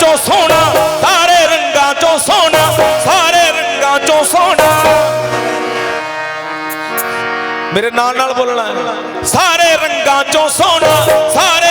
ਚੋਂ ਸੋਹਣਾ, ਸਾਰੇ ਰੰਗਾਂ ਚੋਂ ਸੋਨਾ ਸਾਰੇ ਰੰਗਾਂ ਚੋਂ ਸੋਨਾ ਮੇਰੇ ਨਾਲ ਨਾਲ ਬੋਲਣਾ, ਸਾਰੇ ਰੰਗਾਂ ਚੋਂ ਸੋਨਾ ਸਾਰੇ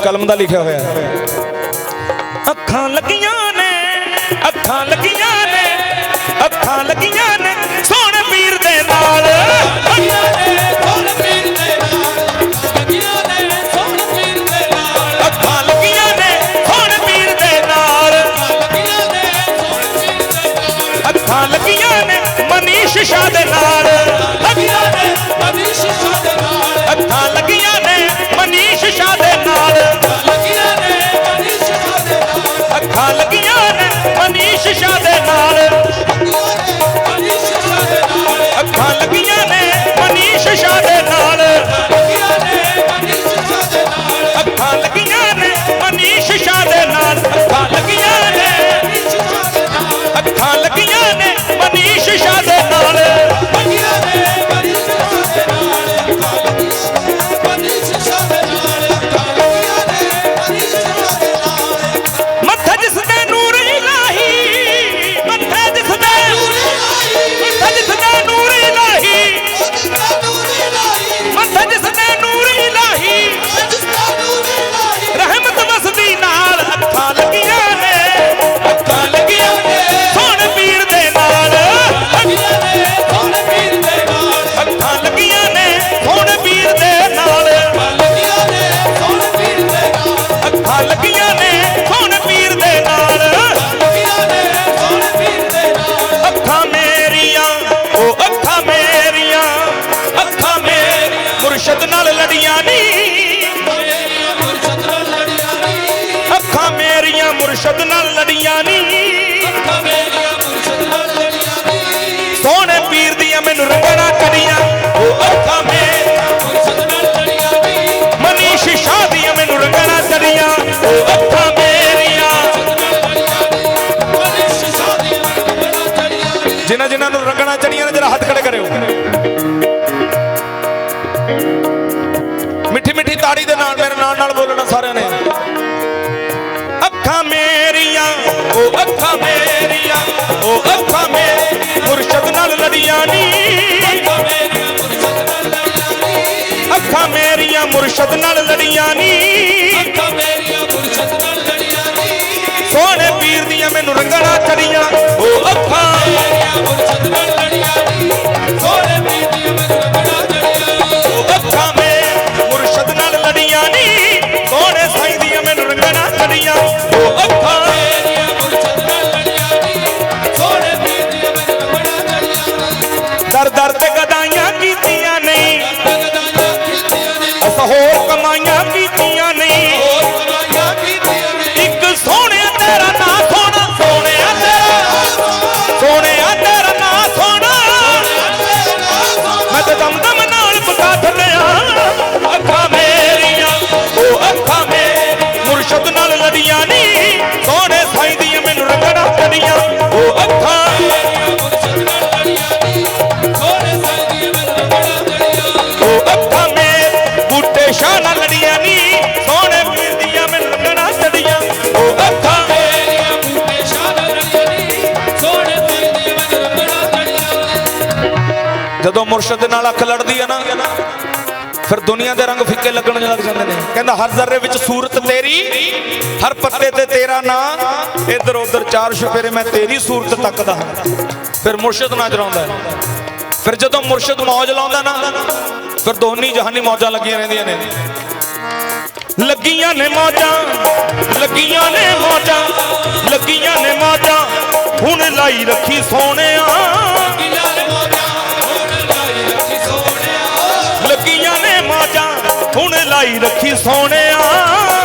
ਕਲਮ ਦਾ ਲਿਖਿਆ ਹੋਇਆ ਅੱਖਾਂ ਲੱਗੀਆਂ ਮੁਰਸ਼ਦ ਨਾਲ ਲੜੀਆਂ ਨਹੀਂ ਅੱਖਾਂ ਮੇਰੀਆਂ ਮੁਰਸ਼ਦ ਨਾਲ ਲੜੀਆਂ ਨਹੀਂ ਸੋਹਣੇ ਮੈਨੂੰ ਰੰਗਣਾ ਚੜੀਆਂ ਉਹ ਅੱਖਾਂ ਦੀਆਂ ਮੈਨੂੰ ਰੰਗਣਾ ਚੜੀਆਂ ਉਹ ਅੱਖਾਂ ਜਿਨ੍ਹਾਂ ਜਿਨ੍ਹਾਂ ਨੂੰ María. ਮੁਰਸ਼ਦ ਦੇ ਨਾਲ ਅੱਖ ਲੜਦੀ ਆ ਨਾ, ਫਿਰ ਦੁਨੀਆ ਦੇ ਰੰਗ ਫਿੱਕੇ ਲੱਗਣ ਲੱਗ ਜਾਂਦੇ ਨੇ। ਕਹਿੰਦਾ, ਹਰ ਜ਼ਰਰੇ ਵਿੱਚ ਸੂਰਤ ਤੇਰੀ, ਹਰ ਪੱਤੇ ਤੇ ਤੇਰਾ ਨਾਂ, ਇੱਧਰ ਉੱਧਰ ਚਾਰ ਸ਼ਫੇਰੇ ਮੈਂ ਤੇਰੀ ਸੂਰਤ ਤੱਕਦਾ ਹਾਂ। ਫਿਰ ਮੁਰਸ਼ਦ ਨਜ਼ਰ ਆਉਂਦਾ ਫਿਰ ਜਦੋਂ ਮੁਰਸ਼ਦ ਮੌਜ ਲਾਉਂਦਾ ਨਾ, ਫਿਰ ਦੋਨੀ ਜਹਾਨੀ ਮੌਜਾਂ ਲੱਗੀਆਂ ਰਹਿੰਦੀਆਂ ਨੇ। ਲੱਗੀਆਂ ਨੇ ਮੌਜਾਂ, ਲੱਗੀਆਂ ਨੇ ਮੌਜਾਂ, ਲੱਗੀਆਂ ਨੇ ਮੌਜਾਂ, ਹੁਣ ਲਾਈ ਰੱਖੀ ਸੋਹਣਿਆ। ਹੁਣ ਰੱਖੀ ਸੋਹਣਿਆ।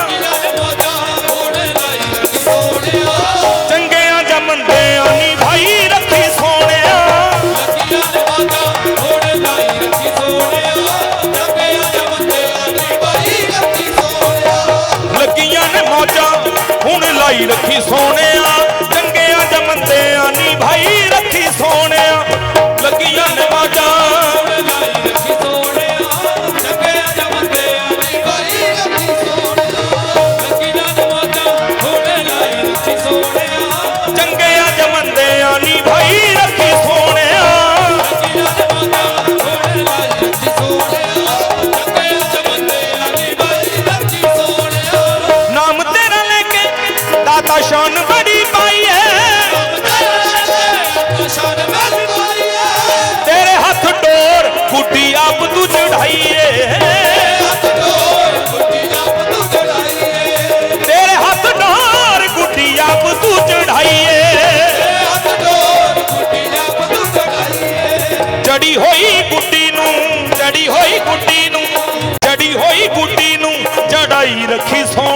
ਦਾਤਾ ਸ਼ਾਨ ਬੜੀ ਪਾਈ ਹੈ ਤੇਰੇ ਹੱਥ ਡੋਰ ਗੁੱਡੀ ਆਪ ਤੂੰ ਚੜਾਈ ਏ ਤੇਰੇ ਹੱਥ ਡੋਰ ਗੁੱਡੀ ਆਪ ਤੂੰ ਚੜਾਈ ਏ ਜੜੀ ਹੋਈ ਗੁੱਡੀ ਨੂੰ, ਜੜੀ ਹੋਈ ਗੁੱਡੀ ਨੂੰ, ਜੜੀ ਹੋਈ ਗੁੱਡੀ ਨੂੰ ਜੜਾਈ ਰੱਖੀ ਸੋ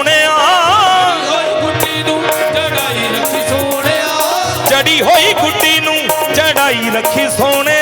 ਹੋਈ ਗੁੱਡੀ ਨੂੰ ਚੜਾਈ ਰੱਖੀ ਸੋਹਣਿਆ